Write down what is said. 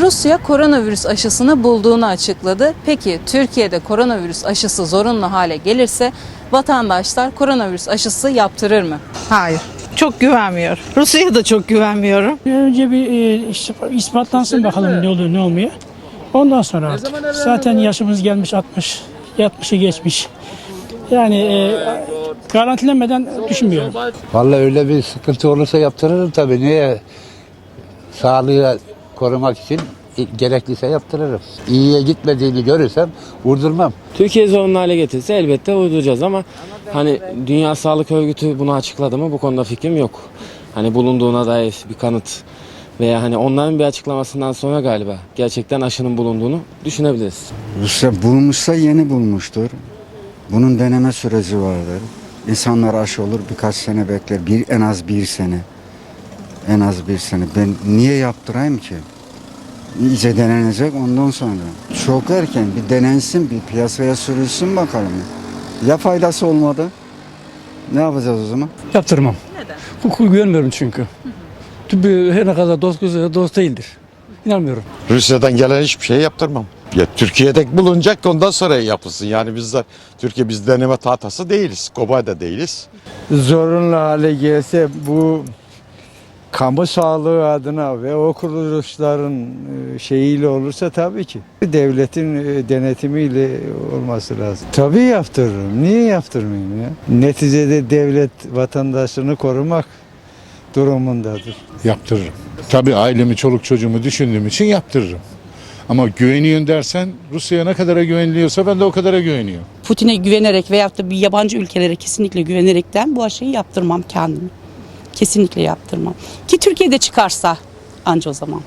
Rusya koronavirüs aşısını bulduğunu açıkladı. Peki Türkiye'de koronavirüs aşısı zorunlu hale gelirse vatandaşlar koronavirüs aşısı yaptırır mı? Hayır. Çok güvenmiyor. Rusya'ya da çok güvenmiyorum. Önce bir e, is- ispatlansın bakalım ne oluyor ne olmuyor. Ondan sonra artık. Zaten yaşımız gelmiş 60, 60'ı geçmiş. Yani e, garantilenmeden düşünmüyorum. Vallahi öyle bir sıkıntı olursa yaptırırım tabii. Niye? Sağlığı korumak için gerekliyse yaptırırım. İyiye gitmediğini görürsem vurdurmam. Türkiye zorunlu hale getirse elbette uyduracağız ama hani Dünya Sağlık Örgütü bunu açıkladı mı bu konuda fikrim yok. Hani bulunduğuna dair bir kanıt veya hani onların bir açıklamasından sonra galiba gerçekten aşının bulunduğunu düşünebiliriz. Rusya bulmuşsa yeni bulmuştur. Bunun deneme süreci vardır. İnsanlar aşı olur birkaç sene bekler. Bir, en az bir sene. En az bir sene. Ben niye yaptırayım ki? İyice denenecek ondan sonra. Çok erken bir denensin, bir piyasaya sürülsün bakalım. Ya faydası olmadı? Ne yapacağız o zaman? Yaptırmam. Neden? Hukuku güvenmiyorum çünkü. Tıbbı her ne kadar dost dost değildir. İnanmıyorum. Rusya'dan gelen hiçbir şey yaptırmam. Ya Türkiye'de bulunacak da ondan sonra yapılsın. Yani bizler Türkiye biz deneme tahtası değiliz. Kobay da değiliz. zorunlu hale gelse bu kamu sağlığı adına ve o kuruluşların e, şeyiyle olursa tabii ki devletin e, denetimiyle olması lazım. Tabii yaptırırım. Niye yaptırmayayım ya? Neticede devlet vatandaşını korumak durumundadır. Yaptırırım. Tabii ailemi, çoluk çocuğumu düşündüğüm için yaptırırım. Ama güveniyorsun dersen Rusya'ya ne kadara güveniliyorsa ben de o kadara güveniyorum. Putin'e güvenerek veyahut da bir yabancı ülkelere kesinlikle güvenerekten bu aşıyı yaptırmam kendimi. Kesinlikle yaptırmam. Ki Türkiye'de çıkarsa anca o zaman.